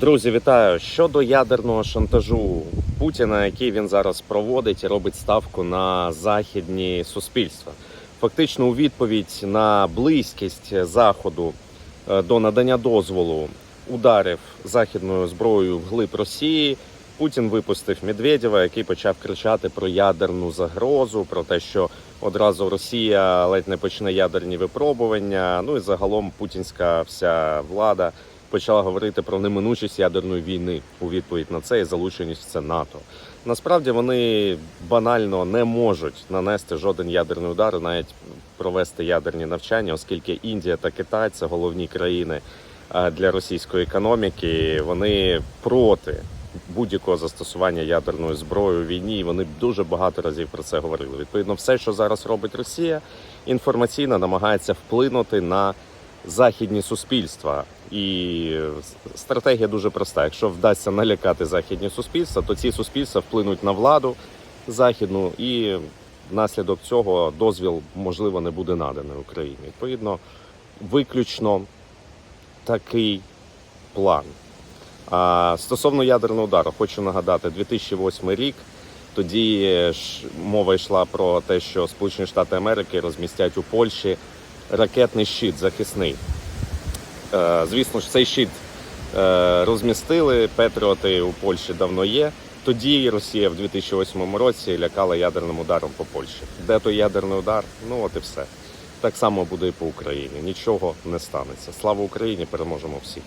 Друзі, вітаю! Щодо ядерного шантажу Путіна, який він зараз проводить і робить ставку на західні суспільства. Фактично, у відповідь на близькість заходу е, до надання дозволу ударів західною зброєю вглиб Росії. Путін випустив Медведєва, який почав кричати про ядерну загрозу, про те, що одразу Росія ледь не почне ядерні випробування. Ну і загалом путінська вся влада почала говорити про неминучість ядерної війни у відповідь на це і залученість в це НАТО. Насправді вони банально не можуть нанести жоден ядерний удар, навіть провести ядерні навчання, оскільки Індія та Китай це головні країни е, для російської економіки. Вони проти будь-якого застосування ядерної зброї у війні. І вони дуже багато разів про це говорили. Відповідно, все, що зараз робить Росія, інформаційно намагається вплинути на західні суспільства. І стратегія дуже проста. Якщо вдасться налякати західні суспільства, то ці суспільства вплинуть на владу західну, і внаслідок цього дозвіл можливо не буде наданий Україні. Відповідно, виключно такий план. А стосовно ядерного удару, хочу нагадати, 2008 рік. Тоді ж мова йшла про те, що Сполучені Штати Америки розмістять у Польщі ракетний щит захисний. Е, Звісно ж, цей щит е, розмістили. Петріоти у Польщі давно є. Тоді Росія в 2008 році лякала ядерним ударом по Польщі. Де той ядерний удар? Ну от і все. Так само буде і по Україні. Нічого не станеться. Слава Україні! Переможемо всі.